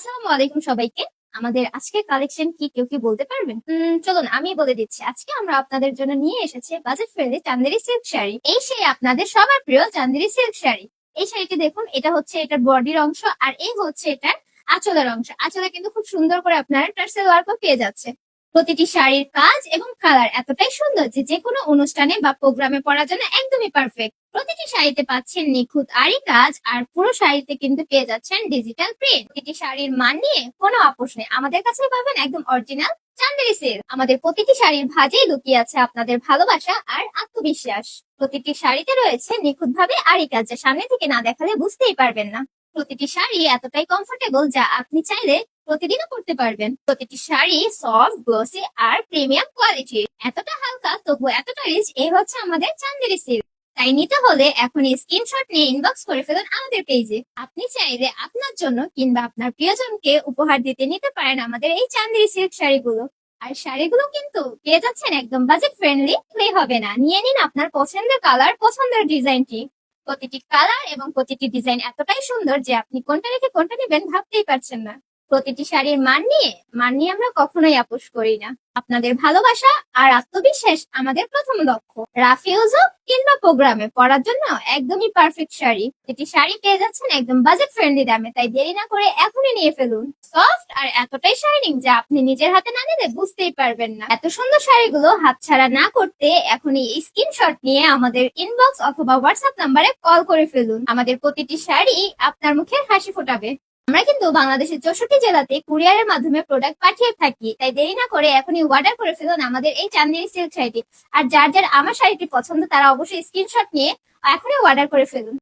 আসসালামু আলাইকুম সবাইকে। আমাদের আজকের কালেকশন কি কেউ কি বলতে পারবেন? চলুন আমি বলে দিচ্ছি। আজকে আমরা আপনাদের জন্য নিয়ে এসেছি budget friendly Chanderi silk sari. এই সেই আপনাদের সবার প্রিয় চান্দেরি সিল্ক শাড়ি। এই শাড়িটি দেখুন, এটা হচ্ছে এটার বডির অংশ আর এই হচ্ছে এটার আঁচলের অংশ। আঁচলে কিন্তু খুব সুন্দর করে আপনারা টার্সেল ওয়ার্কও পেয়ে যাচ্ছে। প্রতিটি শাড়ির কাজ এবং কালার এতটাই সুন্দর যে যে কোনো অনুষ্ঠানে বা প্রোগ্রামে পরার জন্য একদমই পারফেক্ট প্রতিটি শাড়িতে পাচ্ছেন নিখুঁত আরি কাজ আর পুরো শাড়িতে কিন্তু পেয়ে যাচ্ছেন ডিজিটাল প্রিন্ট প্রতিটি শাড়ির মান নিয়ে কোনো আপোষ নেই। আমাদের কাছে পাবেন একদম অরিজিনাল চান্দেরি সেল আমাদের প্রতিটি শাড়ির ভাজেই লুকিয়ে আছে আপনাদের ভালোবাসা আর আত্মবিশ্বাস। প্রতিটি শাড়িতে রয়েছে নিখুঁত ভাবে আরি কাজ যা সামনে থেকে না দেখালে বুঝতেই পারবেন না। প্রতিটি শাড়ি এতটাই কমফোর্টেবল যা আপনি চাইলে প্রতিদিনও পরতে পারবেন। প্রতিটি শাড়ি সফট গ্লোসি আর প্রিমিয়াম কোয়ালিটির এতটা হালকা তবু এতটা রিচ এই হচ্ছে আমাদের চান্দেরি সিল্ক তাই নিতে হলে এখন স্ক্রিনশট নিয়ে ইনবক্স করে ফেলুন আমাদের পেজে আপনি চাইলে আপনার জন্য কিংবা আপনার প্রিয়জনকে উপহার দিতে নিতে পারেন আমাদের এই চান্দেরি সিল্ক শাড়িগুলো। আর শাড়িগুলো কিন্তু পেয়ে যাচ্ছেন একদম বাজেট ফ্রেন্ডলি প্লে হবে না। নিয়ে নিন আপনার পছন্দের কালার পছন্দের ডিজাইনটি প্রতিটি কালার এবং প্রতিটি ডিজাইন এতটাই সুন্দর যে আপনি কোনটা রেখে কোনটা নেবেন ভাবতেই পারছেন না। প্রতিটি শাড়ির মান নিয়ে মান নিয়ে আমরা কখনোই আপোষ করি না। আপনাদের ভালোবাসা আর আত্মবিশ্বাস আমাদের প্রথম লক্ষ্য। রাফিউজ কিংবা প্রোগ্রামে পরার জন্য একদমই পারফেক্ট শাড়ি। এটি শাড়ি পেয়ে যাচ্ছেন একদম বাজেট ফ্রেন্ডলি দামে, তাই দেরি না করে এখনই নিয়ে ফেলুন। সফট আর এতটাই শাইনিং যা আপনি নিজের হাতে না নিলে বুঝতেই পারবেন না। এত সুন্দর শাড়িগুলো হাতছাড়া না করতে এখনই স্ক্রিনশট নিয়ে আমাদের ইনবক্স অথবা হোয়াটসঅ্যাপ নাম্বারে কল করে ফেলুন। আমাদের প্রতিটি শাড়ি আপনার মুখে হাসি ফোটাবে। আমরা কিন্তু বাংলাদেশের চৌষট্টি জেলাতে কুরিয়ারের মাধ্যমে প্রোডাক্ট পাঠিয়ে থাকি। তাই দেরি না করে এখনই অর্ডার করে ফেলুন আমাদের এই চান্দিনি সিল্ক শাড়িটি। আর যার যার আমার শাড়িটি পছন্দ তারা অবশ্যই স্ক্রিনশট নিয়ে এখনই অর্ডার করে ফেলুন।